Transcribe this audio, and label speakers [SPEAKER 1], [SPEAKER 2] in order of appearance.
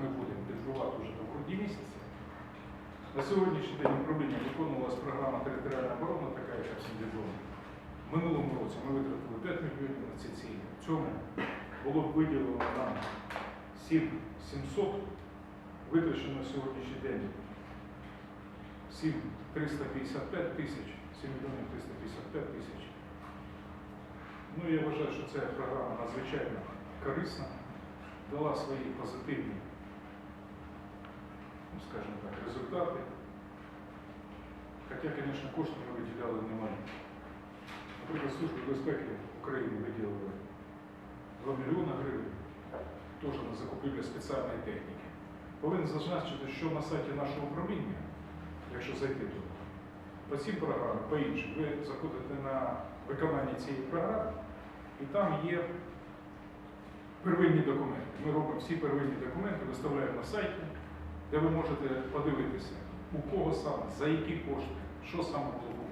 [SPEAKER 1] ми будемо підбивати вже до грудні місяця. На сьогоднішній день управління виконувалась програма територіальна оборона, така яка всім відома. Минулому році ми витратили 5 мільйонів на ці цілі. В цьому було виділено нам 7 700, витрачено на сьогоднішній день 7 355 тисяч, 7 мільйонів 355 тисяч. Ну, я вважаю, що ця програма надзвичайно корисна, дала свої позитивні, скажімо так, результати. Хоча, звісно, кошти ми виділяли немає. Наприклад, Служба безпеки України виділили 2 мільйони гривень, теж на закупівлю спеціальної техніки. Повинен зазначити, що на сайті нашого управління, якщо зайти туди, по цим програмам, по іншим, ви заходите на виконання цієї програми, і там є первинні документи. Ми робимо всі первинні документи, виставляємо на сайті, де ви можете подивитися, у кого саме, за які кошти, що саме куплено.